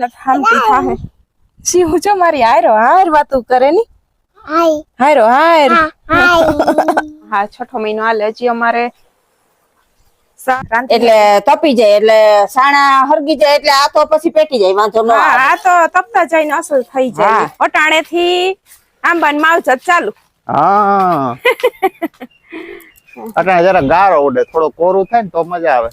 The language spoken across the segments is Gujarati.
એટલે શાંતિ થાહે શિવ જો મારી હાયરો? હાયર વાતું કરે ની? હાય. હાયરો હાયર. હા છઠ્ઠો મહિનો હાલે. હજી અમારે એટલે તપી જાય એટલે સાણા હરગી જાય એટલે આ તો પછી પેટી જાય વાંધો ન આ તો તપતા ને અસલ થઈ જાય. અટાણે થી આંબા માવજત ચાલુ. હા. અટાણે જરા ગારો ઉડે થોડો કોરું થાય ને તો મજા આવે.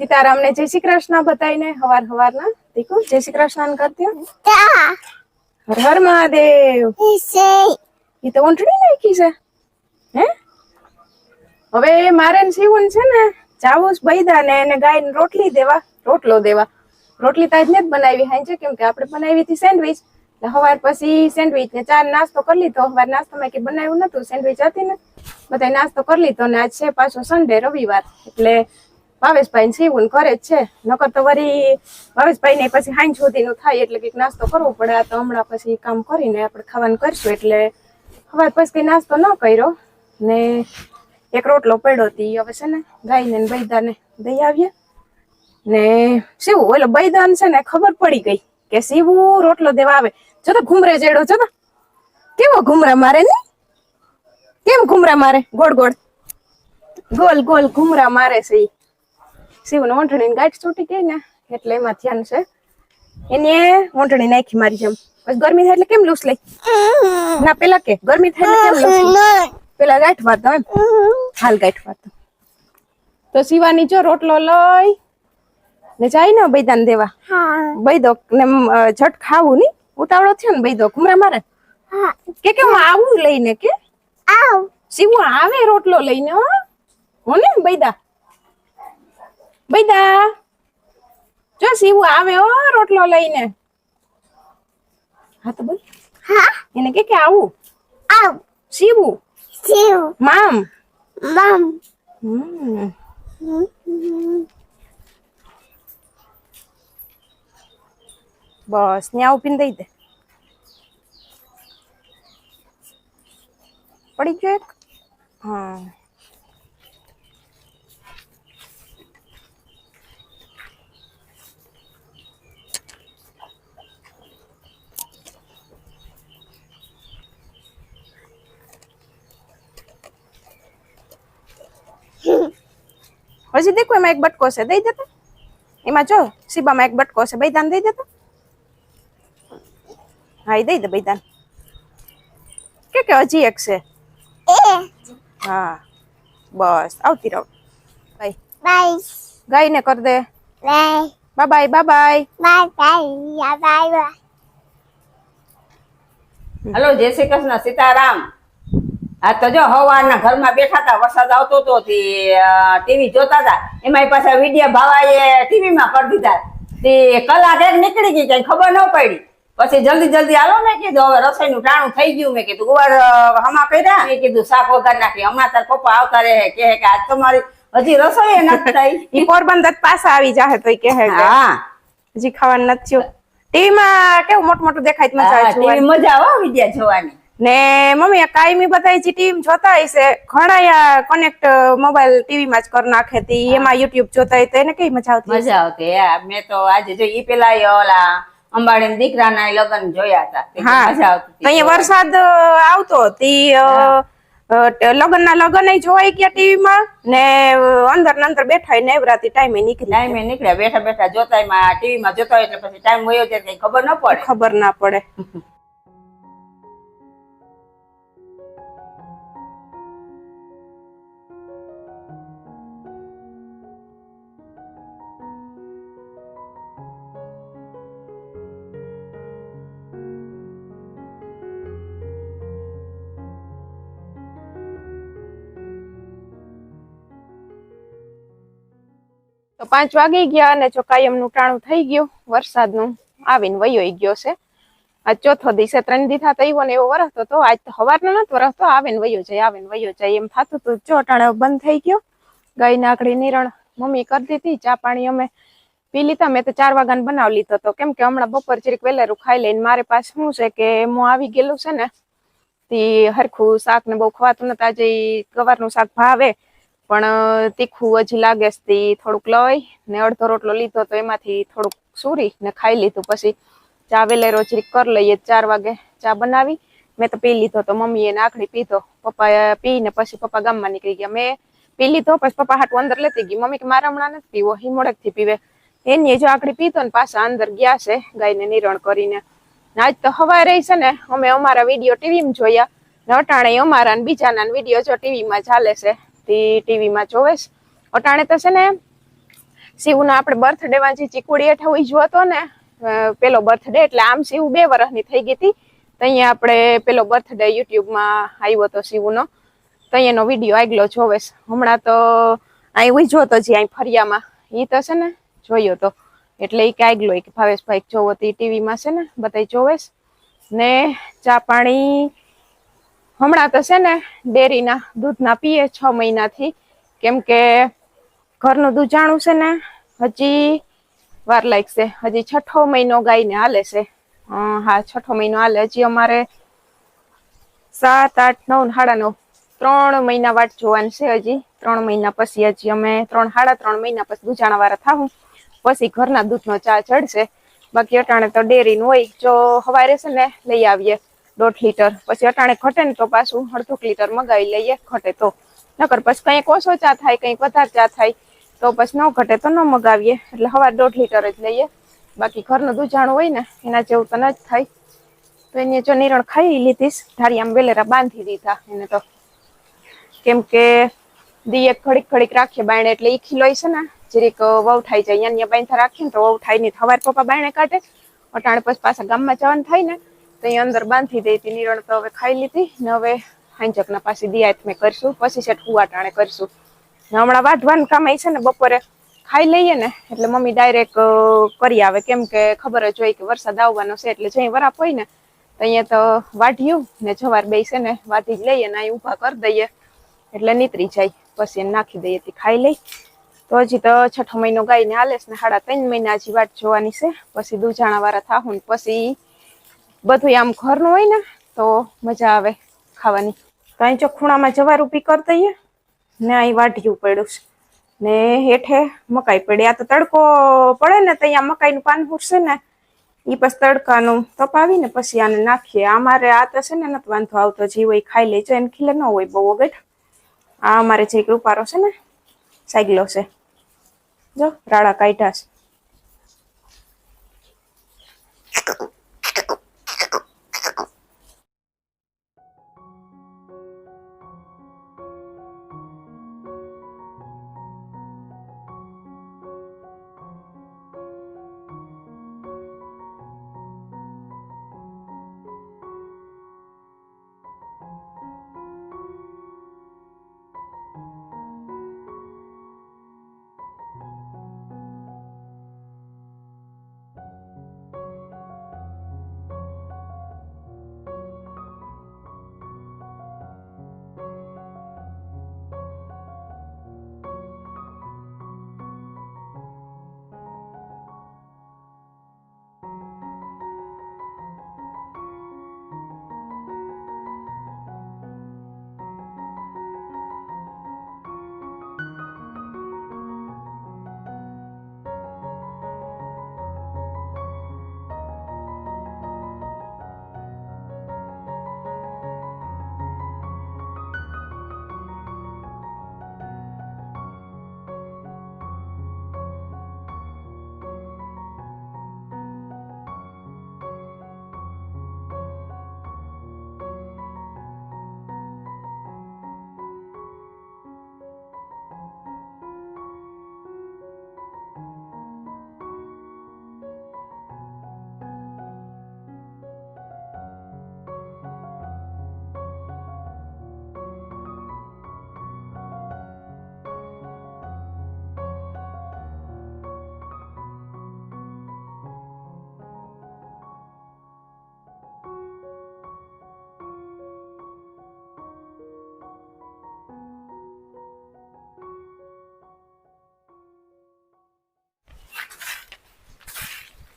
તો સીતારામ ને જય શ્રી કૃષ્ણ બતાવીને હવાર હવાર ના દીકુ, જય શ્રી કૃષ્ણ કરતી હર હર મહાદેવ. એ તો ઊંટડી નાખી છે. હે? હવે મારે શિવન છે ને, જાવું બૈદા ને એને ગાય ને રોટલી દેવા, રોટલો દેવા. રોટલી તાજ ને જ બનાવી છે કેમ કે આપણે બનાવી હતી સેન્ડવિચ. એટલે હવાર પછી સેન્ડવિચ ને ચાર નાસ્તો કરી લીધો. હવાર નાસ્તામાં કે બનાવ્યું નતું, સેન્ડવિચ હતી ને. બધા નાસ્તો કરી લીધો ને આજ છે પાછો સન્ડે રવિવાર. એટલે ભાવેશભાઈ શિવન કરે જ છે. નકર તો વળી ભાવેશભાઈ ને પછી હાઈ સુધીનું થાય એટલે કંઈક નાસ્તો કરવો પડે. તો હમણાં પછી કામ કરીને આપણે ખાવાનું કરશું એટલે હવે પછી કઈ નાસ્તો ન કર્યો. ને એક રોટલો પડ્યો હતી હવે છે ને ગાયને ને બૈદાને દઈ આવીએ. ને શિવું ઓલો બૈદાન છે ને ખબર પડી ગઈ કે શિવું રોટલો દેવા આવે. જો તો ઘુમરે જેડો, જો તો. કેવો ઘુમરા મારે ને? કેમ ઘુમરા મારે? ગોળ ગોળ. ગોલ ગોલ ઘુમરા મારે છે શિવને ઓંઠણીની ગાંઠ છૂટી ગઈ ને એટલે એમાં ધ્યાન છે. એને ઓંઠણી નાખી મારી જેમ. પછી ગરમી થાય એટલે કેમ લૂસ લઈ? ના પેલા કે ગરમી થાય એટલે કેમ લૂસ? પેલા ગાંઠ વાતો એમ. હાલ ગાંઠ વાતો તો શિવાની જો રોટલો લઈ ને જાય ને બૈદાન દેવા. બૈદો ને ઝટ ખાવું ની? ઉતાવળો થયો ને બૈદો ઘુમરા મારે? હા. કે કે હું આવું લઈને કે? આવ. શિવું આવે રોટલો લઈને હો. ને બૈદા? બૈદા. જો શિવ આવે હો રોટલો લઈને. હા તો બોલ. હા? એને કે કે આવું? આવ. શિવ. શિવ. મામ. મામ. બસ ન્યા ઉભીને દઈ દે. પડી ગયો એક? હા. હજી દેખો એમાં એક બટકો છે દઈ દેતા. એમાં જો સીબામાં એક બટકો છે બૈદાન દઈ દેતા. હા એ દઈ દે બૈદાન. કે કે હજી એક છે? હા બસ આવતી રહો. બાય. બાય. ગાય ને કર દે. Bye. Bye bye bye bye bye bye by. Hello જય શ્રી કૃષ્ણ સીતારામ. આ તો જો હવાના ઘરમાં બેઠા હતા વરસાદ આવતો હતો ટીવી જોતા હતા. એમાં પાછા વીડિયો ભાવાએ ટીવી માં કરી દીધા. તે કલાક એક નીકળી ગઈ કઈ ખબર ન પડી. પછી જલ્દી જલ્દી આવો મેં કીધું હવે રસોઈનું ટાણું થઈ ગયું. મેં કીધું ગુવાર હમા કર્યા? મેં કીધું શાક વગર નાખી હમણાં તાર પપ્પા આવતા રહે કે કે આજ તમારી હજી રસોઈ નથી થઈ. એ પોરબંદર પાછા આવી જાહે તો કે. હા. હજી ખાવાનું નથી ટીવી માં કેવું મોટું મોટું દેખાય મજા આવે ટીવી મજા આવે વિદ્યા જોવાની. ને મમ્મી આ કાયમી બધા જે ટીમ જોતા હશે ઘણા કનેક્ટ મોબાઈલ ટીવી માં જ કરી નાખે તી. એમાં યુટ્યુબ જોતા હોય તો એને કઈ મજા આવતી મજા આવતી. મેં તો આજે જો ઈ પેલા ઓલા અંબાડી દીકરાના લગ્ન જોયા હતા. હા. મજા આવતી અહીંયા વરસાદ આવતો તી લગ્ન ના લગ્ન જોવાઈ ગયા ટીવી માં ને અંદર ને અંદર બેઠા નેવરાતી ટાઈમે નીકળી. ટાઈમે નીકળ્યા. બેઠા બેઠા જોતા ટીવી માં જોતા હોય એટલે પછી ટાઈમ વયો જાય ખબર ન પડે. ખબર ના પડે. પાંચ વાગી ગયા અને જો કાયમનું ટાણું થઈ ગયું, વરસાદનું આવીને વયો ગયો છે. આજ ચોથો દિવસે ત્રણ દી થતા ને એવો વરસતો હતો, આજ તો હવારનો નતો વરસતો આવે ને વયો જાય આવે ને વયો જાય, એમ થતું હતું. જો ટાણે બંધ થઈ ગયો, ગાય નાકડી નિરણ મમ્મી કરી દીધી, ચા પાણી અમે પી લીધા, મેં તો ચાર વાગ્યાને બનાવી લીધો હતો. કેમ કે હમણાં બપોર ચીરીક વહેલેરું ખાઈ લઈને મારે પાસે શું છે કે હું આવી ગયેલું છે ને, તે હરખું શાક ને બહુ ખવાતું નથી આજે ગવારનું શાક ભાવે પણ તીખું હજી લાગે તે થોડુંક લઈ ને અડધો રોટલો લીધો તો એમાંથી થોડુંક સુરી ને ખાઈ લીધું. પછી ચા વેલેરો જરીક કરી લઈએ, ચાર વાગે ચા બનાવી. મેં તો પી લીધો તો મમ્મીએ નાખડી પીધો. પપ્પાએ પીને પછી પપ્પા ગામમાં નીકળી ગયા. મેં પી લીધો, પછી પપ્પા હાટું અંદર લેતી ગઈ. મમ્મી કે મારા હમણાં નથી પીવો હિ મોડેકથી પીવે. એની જો આકડી પીતો ને પાછા અંદર ગયા છે, ગાયને નિરણ કરીને. આજ તો હવારે છે ને, અમે અમારા વીડિયો ટીવીમાં જોયા. ને અટાણે અમારા બીજાના વીડિયો જો ટીવીમાં ચાલે છે. તે ટીવીમાં જોવેશ અટાણે તો છે ને, શિવનો આપણે બર્થડે માં જે ચીકુડી હેઠા ઉજવો હતો ને પેલો બર્થડે એટલે આમ શિવ બે વર્ષની થઈ ગઈ હતી. તો અહીંયા આપણે પેલો બર્થડે યુટ્યુબમાં આવ્યો હતો શિવનો. તો અહીંયાનો વીડિયો આગલો જોવેશ હમણાં તો અહીં ઉજવો તો જે, અહીં ફરિયામાં. એ તો છે ને, જોયો તો. એટલે એ કે ગયો કે ભાવેશભાઈ જોવો તો ટીવીમાં છે ને બધા જોવેશ ને ચા પાણી હમણાં તો છે ને ડેરીના દૂધના પીએ છ મહિનાથી. કેમ કે ઘરનું દૂધ જાણું છે ને, હજી વાર લાગશે. હજી છઠ્ઠો મહિનો ગાયને હાલે છે. હા છઠ્ઠો મહિનો હાલે. હજી અમારે સાત, આઠ, નવ સાડા નવ ત્રણ મહિના વાટ જોવાની છે હજી. ત્રણ મહિના પછી હજી અમે ત્રણ, સાડા ત્રણ મહિના પછી દૂધાણા વાળા થાવું પછી ઘરના દૂધનો ચા ચડશે. બાકી અટાણે તો ડેરીનું હોય. જો હવારે છે ને લઈ આવીએ. દોઢ લીટર. પછી અટાણે ઘટે ને તો પાછું અડધો લીટર મગાવી લઈએ, ઘટે તો. નકર પછી કંઈક ઓછો ચા થાય, કંઈક વધારે ચા થાય, તો પછી ન ઘટે તો ન મગાવીએ. એટલે હવા દોઢ લીટર જ લઈએ. બાકી ઘરનું દૂધાણું હોય ને, એના જેવું તો ન જ થાય. તો એને જો નિરણ ખાઈ લીધીશ, ધારી આમ વેલેરા બાંધી દીધા. એને તો કેમ કે દીએ ઘડીક ઘડીક રાખીએ બાયણે, એટલે ઈ ખીલોય છે ને, જરીક વહુ થાય જાય અહીંયા બાંધા રાખીએ ને તો વહુ થાય નહીં. હવાર પપ્પા બાયણે કાઢે, અટાણે પછી પાછા ગામમાં જવાનું થાય ને તો અહીંયા અંદર બાંધી દઈ હતી નિરણ તો હવે ખાઈ લીધી. ને હવે હાંજકના પાછી દિયાત મેં કરશું. પછી સેટ હુવાટાણે કરશું. ને હમણાં વાઢવાનું કામ એ છે ને, બપોરે ખાઈ લઈએ ને, એટલે મમ્મી ડાયરેક્ટ કરી આવે. કેમ કે ખબર જ હોય કે વરસાદ આવવાનો છે, એટલે જઈ વરાપ હોય ને, તો અહીંયા તો વાઢ્યું ને જવાર બે છે ને, વાઢી જ લઈએ ને, અહીં ઊભા કરી દઈએ. એટલે નીતરી જાય. પછી એને નાખી દઈએ, તે ખાઈ લઈ. તો હજી તો છઠ્ઠો મહિનો ગાયને હાલે છે ને સાડા ત્રણ મહિના હજી વાટ જોવાની છે. પછી દૂધાણા વાળા થાહું ને પછી બધું આમ ઘરનું હોય ને, તો મજા આવે ખાવાની. તો અહીં ચોખૂણામાં જવાર ઊભી કરી દઈએ, ને અહીં વાઢ્યું પડ્યું છે. ને હેઠે મકાઈ પડી. આ તો તડકો પડે ને, તો અહીંયા મકાઈનું પાન ફૂટશે ને એ પછી તડકાનું તપાવીને પછી આને નાખીએ. અમારે આ તો છે ને નથી વાંધો આવતો, જે હોય ખાઈ લેજો, એને ખીલે ન હોય બહુ વગર. આ અમારે જે કૃપારો છે ને, સાયગલો છે. જો, રાડા કાઢ્યા છે.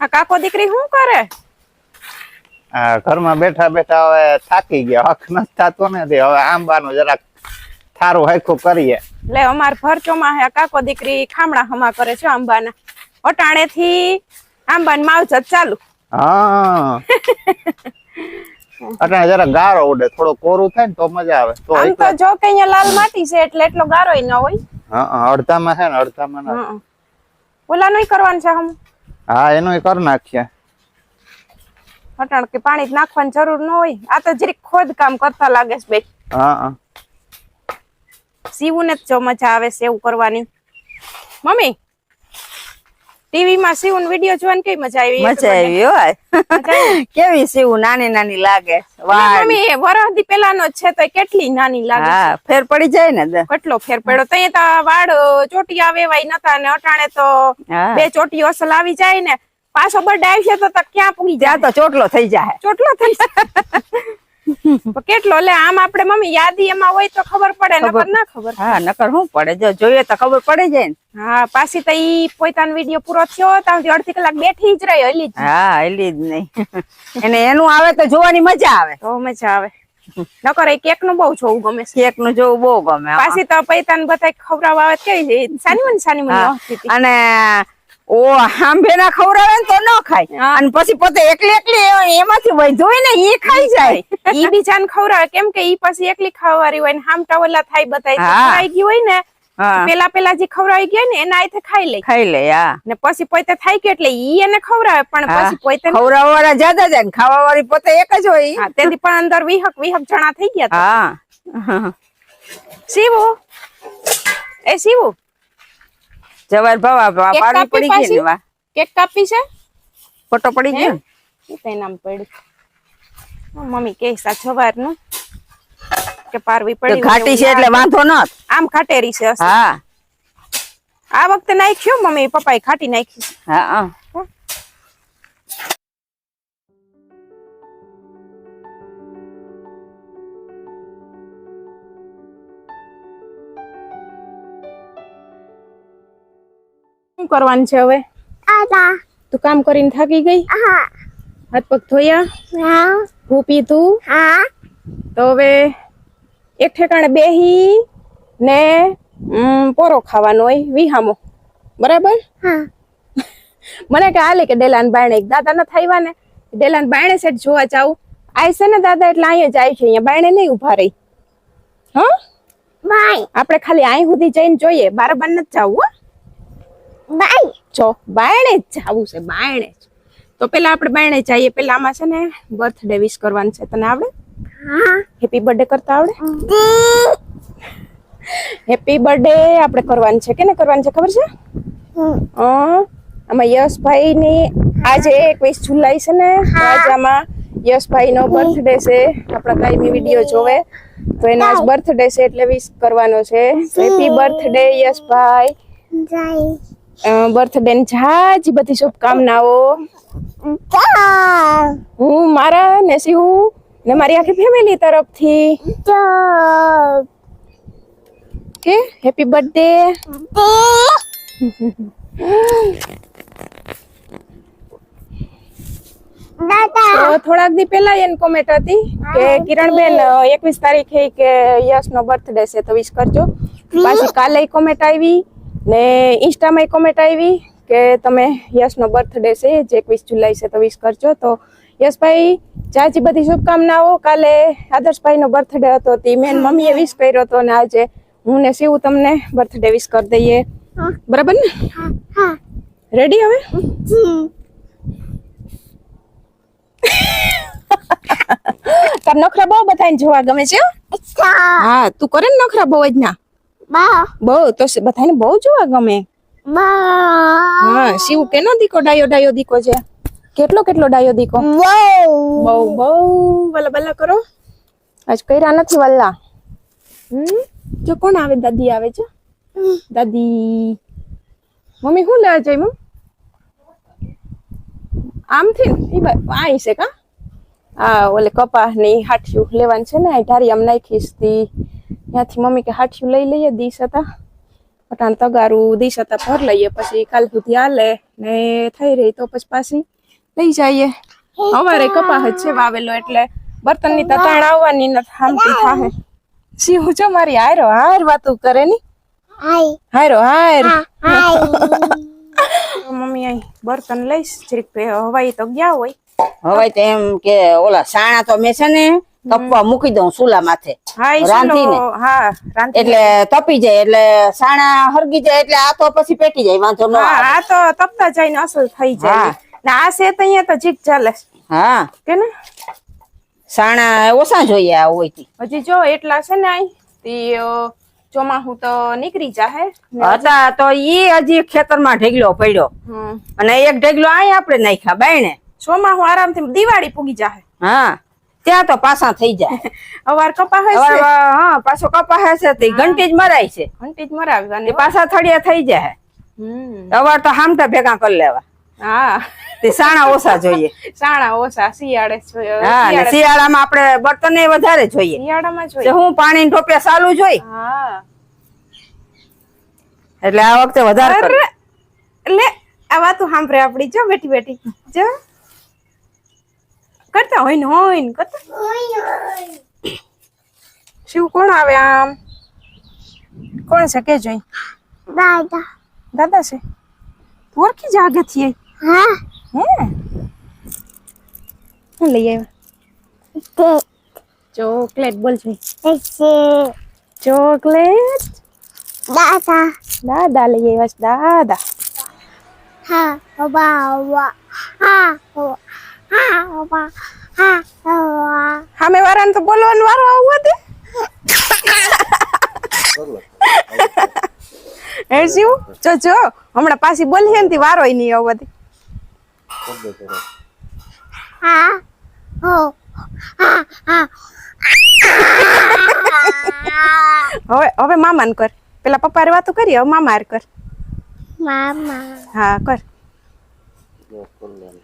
આ કાકો દીકરી શું કરે? આ ઘરમાં બેઠા બેઠા હવે થાકી ગયા. હક નથી થાતો નથી હવે આંબાનું જરાક થારું હરખું કરીએ. લે અમાર ભરચોમાં હે કાકો દીકરી ખામણા હમા કરે છે આંબાના. અટાણે થી આંબાની માવજત ચાલુ. હા. અટાણે જરા ગારો ઉડે. થોડો કોરું થાય ને તો મજા આવે. તો આમ તો જો કે અહીંયા લાલ માટી છે એટલે એટલો ગારોય ન હોય. હા અડધામાં છે ને અડધામાં ના. હં. ઓલાનું કરવાનું છે હમ હા એનું કરી નાખીએ. કે પાણી જ નાખવાની જરૂર ન હોય. આ તો જરીક ખોદ કામ કરતા લાગે છે બે હા હા. સીવું ને જ જો મજા આવે છે એવું કરવાની. મમ્મી ટીવી માં સીવું વીડિયો જોવાની કઈ મજા આવી? મજા આવી હોય. કેવી સીવું નાની નાની લાગે મમ્મી વરહદી પેલાનો છે તો કેટલી નાની લાગે? હા ફેર પડી જાય ને કેટલો ફેર પડ્યો? તો તો વાળ ચોટી આવે એવાય નતા ને અટાણે તો બે ચોટી અસલ આવી જાય ને. પાછો બર્થડે આવશે તો તો ક્યાં પૂગી જાય તો ચોટલો થઈ જાય ચોટલો થઈ જાય. કેટલો? લે આમ આપણે મમ્મી યાદી એમાં હોય તો ખબર પડે નકર ના ખબર. હા નકર શું પડે? જો જોઈએ તો ખબર પડી જાય ને. હા પાછી તો ઈ પોતાનો વીડિયો પૂરો થયો ત્યાં સુધી અડધી કલાક બેઠી જ રહી હલી જ. હા એલી જ નહીં. એને એનું આવે તો જોવાની મજા આવે. તો મજા આવે. નકર એ કેકનું બહુ જોવું ગમે કેકનું જોવું બહુ ગમે. પાછી તો પૈતાન બધા ખવડાવવા આવે કેવી છે? સાની મને સાની. અને ઓ આંબે ના ખવડાવે તો ન ખાય. અને પછી પોતે એકલી એકલી એમાંથી વધુ ને એ ખાઈ જાય. ઈ બીજાને ખવડાવે. કેમ કે ઈ પછી એકલી ખાવારી હોય ને ઓલા થાય ગઈ હોય ને પેલા પેલા જે ખવડાવી ગયા ને એના આઈથે ખાઈ લે. ખાઈ લે હા. ને પછી પોતે થાય કે એટલે ઈ એને ખવડાવે પણ પછી પોતે વાળા જ્યાદા જાય ને ખાવા વાળી પોતે એક જ હોય તેથી પણ અંદર વિહક વિહક જણા થઈ ગયા. હા. શિવુ. એ શિવુ. જવાર ભાવા કાપી પડી ગઈ? ને વા કેક કાપી છે? ફોટો પડી ગયો ને? નામ પડ્યું. મમ્મી કે સા જવારનું કે પારવી તો પડી ઘાટી છે એટલે વાંધો ન આમ ખાટેરી છે હા. આ વખતે નાખ્યું મમ્મી પપ્પાએ ખાટી નાખી હા હા. શું કરવાનું છે હવે? તું કામ કરીને થાકી ગઈ? હા. હાથ પગ ધોયા? હા. હું પીધું? હા. તો હવે એક ઠેકાણે બેહી ને પોરો ખાવાનો હોય વિહામો. બરાબર? હા. મને કે હાલે કે ડેલાન બાયણે દાદા ના થાયવા ને? ડેલાન બાયણે સેટ જોવા જાવ આવશે છે ને દાદા એટલે અહીંયા જાય છે અહીંયા. બાયણે નહીં ઊભા રહી. હા? આપણે ખાલી અહીં સુધી જઈને જોઈએ. બારબાર નથી જવું બાય જો બાયણે જ જવું છે બાયણે જ. તો પેલા આપણે બાયણે જઈએ પેલા આમાં છે ને બર્થડે વિશ કરવાનું છે તને આવડે? હા. હેપી બર્થડે કરતા આવડે? હેપી બર્થડે આપણે કરવાનું છે કેને કરવાનું છે ખબર છે? આમાં યશભાઈ ની આજે એકવીસ જુલાઈ છે ને આજે આમાં યશભાઈ નો બર્થડે છે આપણા કાયમી વીડિયો જોવે. તો એનો આજ બર્થડે છે એટલે વિશ કરવાનો છે. હેપી બર્થડે યશભાઈ. જાય. બર્થડે ની જાજી બધી શુભકામનાઓ. જા હું મારા ને હું ને મારી આખી ફેમિલી તરફથી. જા કે? હેપી બર્થડે દી દાદા. તો થોડાક દી પહેલા એની કોમેન્ટ હતી કે કિરણબેન એકવીસ તારીખે કે યશ નો બર્થડે છે તો વિશ કરજો. પાછી કાલે કોમેન્ટ આવી. ને ઇન્સ્ટામાં કોમેન્ટ આવી કે તમે યશનો બર્થડે છે જે એકવીસ જુલાઈ છે તો વિશ કરજો. તો યશભાઈ ચાચી બધી શુભકામનાઓ. કાલે આદર્શભાઈ નો બર્થડે હતો તે મેં મમ્મીએ વિશ કર્યો હતો ને આજે હું ને શિવ તમને બર્થડે વિશ કરી દઈએ. બરાબર ને? રેડી હવે? તમને તાર નખરા બહુ બધાને જોવા ગમે છે હો? હા તું કરે ને નખરા બહુ જ ના. બહુ તો બધાને બહુ જોવા ગમે. હા શિવ કેનો દીકો? ડાયો ડાયો દીકો છે. કેટલો કેટલો ડાયો દીકો? બહુ બહુ. વલ્લા બલ્લા કરો. આજ કર્યા નથી વલ્લા. હમ? જો કોણ આવે? દાદી આવે છે. દાદી. મમ્મી શું લેવા જાય મમ? આમથી? ઈ આઈ છે કા? આ ઓલે કપાસની હાઠિયું લેવાનું છે ને ઢારી આમ નાખીશ તી. ત્યાંથી મમ્મી કે હાઠિયું લઈ લઈએ દીસ હતા. અટાણ તગારું દીસ હતા ભર લઈએ પછી કાલ સુધી હાલે ને થઈ રહી તો પછી પાછી લઈ જઈએ. અમારે કપાહ છે વાવેલો એટલે બર્તનની તતાણ આવવાની ન શાંતિ થાહે. શિવ જો મારી હારો હાર વાતું કરે ની. હારો હાર મમ્મી અહીં બર્તન લઈશ. જરીક હવાઈ તો ગયા હોય. હવાઈ તો એમ કે ઓલા સાણા તો મેં છે ને તપવા મૂકી દઉં ચૂલા માથે. રાંધીને? એટલે તપી જાય એટલે સાણા હરગી જાય એટલે આ તો પછી પેટી જાય વાંધો ન આ તો તપતા જઈને અસલ થઈ જાય. ને આ છે તો અહીંયા તો જીક ચાલે. હા. કે ને? સાણા ઓછા જોઈએ આ હોયથી હજી જો એટલા છે ને અહીં ચોમાહું તો નીકળી જાહે. ને હતા તો ઈ હજી ખેતરમાં ઢેગલો પડ્યો. અને એક ઢેગલો અહીં આપણે નાખ્યા બાયણે. ચોમાહું આરામથી દિવાળી પૂગી જાહે. હા. ત્યાં તો પાછા થઈ જાય. અવાર કપા હવે, હશે હા પાછો કપા હશે તે ઘંટી જ મરાય છે. ઘંટી જ પાછા થડિયા થઈ જાય. અવાર તો હામટા ભેગા કરી લેવા. હા. તે સાણા ઓછા જોઈએ. સાણા ઓછા શિયાળે હા શિયાળામાં આપણે બર્તન વધારે જોઈએ. શિયાળામાં જોઈએ. હું પાણી ટોપિયા ચાલુ જોઈ. હા. એટલે આ વખતે વધારે એટલે આ વાતું સાંભળે આપડી જો બેઠી બેઠી જો. કરતા હોય ને હોય ને કરતા. શિવ કોણ આવે આમ? કોણ છે કે જોઈ? દાદા. દાદા છે? તું ઓળખી જા આગેથી હા. હે? હું લઈ આવ્યા? ચોકલેટ બોલ જોઈ. ચોકલેટ? દાદા. દાદા લઈ આવ્યા છે દાદા. હા હા Oba. સામે વાળાને તો બોલવાનું વારો આવવો દે હે શિવ જો જો હમણાં પાછી બોલી ને તી વારો નહીં આવવો દે હા હો Ha. Ha. હવે હવે મામાને કર પેલા પપ્પા રે વાતો કરી હવે મામા હાર કર મામા હા કર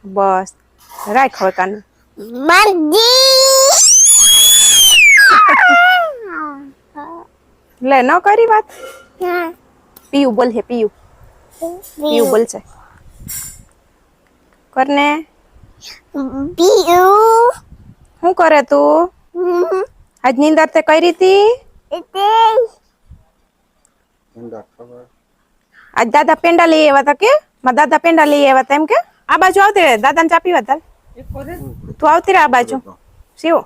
બસ રાખ હવે કાન. લે ન કરી વાત. પીયું બોલ હે પીયું. પીયું બોલશે છે. કરને? Biu. શું કરે તું. આજ નિંદર તે કરી હતી આજ દાદા પેંડા લઈ આવ્યા હતા કે? મારા દાદા પેંડા લઈ આવ્યા હતા એમ કે? આ બાજુ આવતી રે દાદાને ચા પીવા તાર. તું આવતી રે આ બાજુ. સીવો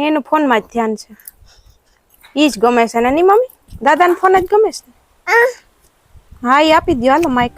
એનું ફોનમાં જ ધ્યાન છે. ઈ જ ગમે છે ને ની મમ્મી? દાદાને ફોન જ ગમે છે. હા. એ આપી દો હાલો માઇક